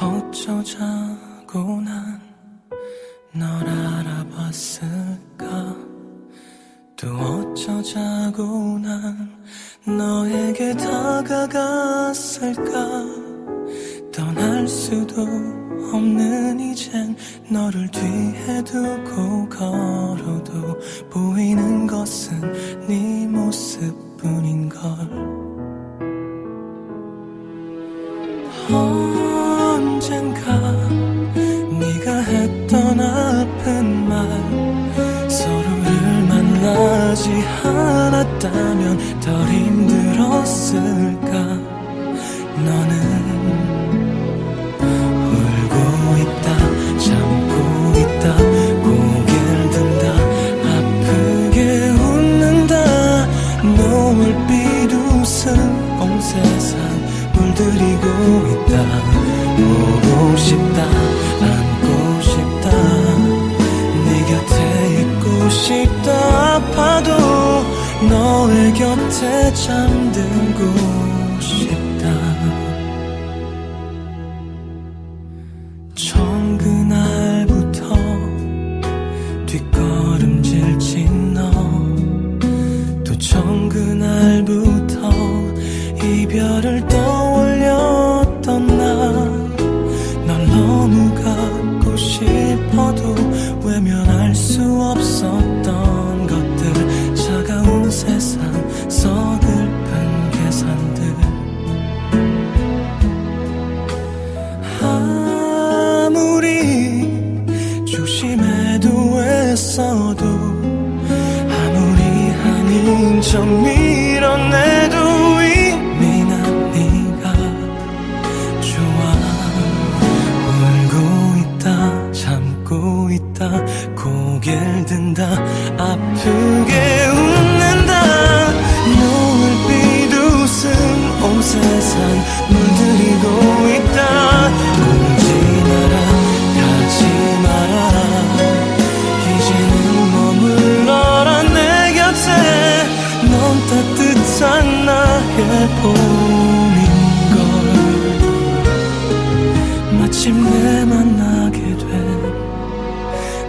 어쩌자고 난 널 알아봤을까? 또 어쩌자고 난 너에게 다가갔을까? 떠날 수도 없는 이젠 너를 뒤에 두고 걸어도 보이는 것은 네 모습뿐인걸 언젠가 네가 했던 아픈 말. 서로를 만나지 않았다면 덜 힘들었을까? 너는 울고 있다 참고 있다 고개를 든다 아프게 웃는다. 노을빛 웃음 온 세상 물들이고 있다. 보고 싶다 안고 싶다. 네 곁에 있고 싶다. 아파도 너의 곁에 잠들고 싶다. 처음 그날부터 뒷걸음질 친너또 처음 그날부터 이별을 떠 싶어도 외면할 수 없었던 것들. 차가운 세상 서글픈 계산들. 아무리 조심해도 애써도 아무리 아닌 척 울고 있다 고개를 든다 아프게 웃는다. 노을빛 웃음 온 세상 물들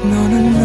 너는